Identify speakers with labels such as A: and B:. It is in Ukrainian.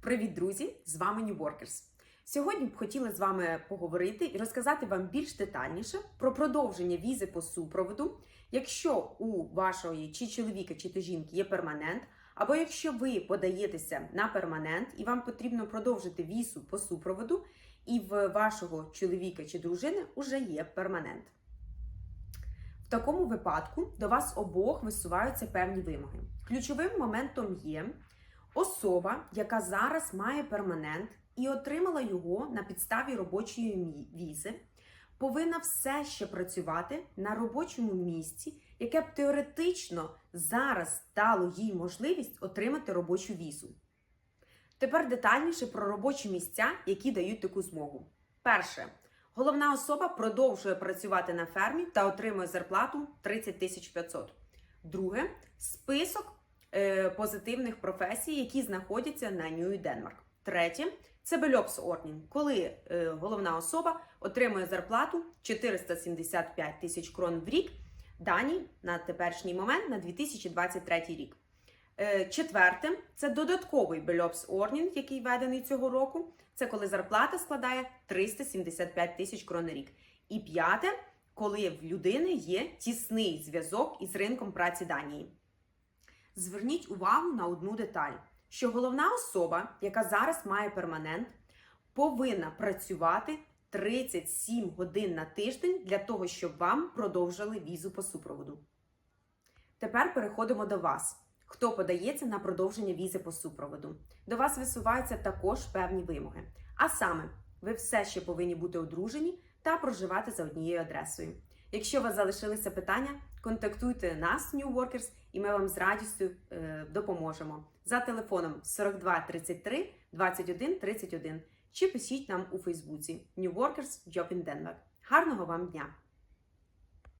A: Привіт, друзі! З вами New Workers. Сьогодні б хотіла з вами поговорити і розказати вам більш детальніше про продовження візи по супроводу, якщо у вашої чи чоловіка, чи то жінки є перманент, або якщо ви подаєтеся на перманент і вам потрібно продовжити візу по супроводу, і в вашого чоловіка чи дружини вже є перманент. В такому випадку до вас обох висуваються певні вимоги. Ключовим моментом є особа, яка зараз має перманент і отримала його на підставі робочої візи, повинна все ще працювати на робочому місці, яке б теоретично зараз дало їй можливість отримати робочу візу. Тепер детальніше про робочі місця, які дають таку змогу. Перше. Головна особа продовжує працювати на фермі та отримує зарплату 30 500. Друге список позитивних професій, які знаходяться на New Denmark. Третє це бельопс-ордінг, коли е, головна особа отримує зарплату 475 тисяч крон в рік, дані на теперішній момент на 2023 рік. Е, Четверте це додатковий бельопс ордінг, який введений цього року. Це коли зарплата складає 375 тисяч крон на рік. І п'яте, коли в людини є тісний зв'язок із ринком праці Данії. Зверніть увагу на одну деталь: що головна особа, яка зараз має перманент, повинна працювати 37 годин на тиждень для того, щоб вам продовжили візу по супроводу. Тепер переходимо до вас. Хто подається на продовження візи по супроводу? До вас висуваються також певні вимоги. А саме, ви все ще повинні бути одружені та проживати за однією адресою. Якщо у вас залишилися питання, контактуйте нас, New Workers, і ми вам з радістю е, допоможемо за телефоном 42 33 21 31 чи пишіть нам у Фейсбуці New Workers Job in Denmark. Гарного вам дня!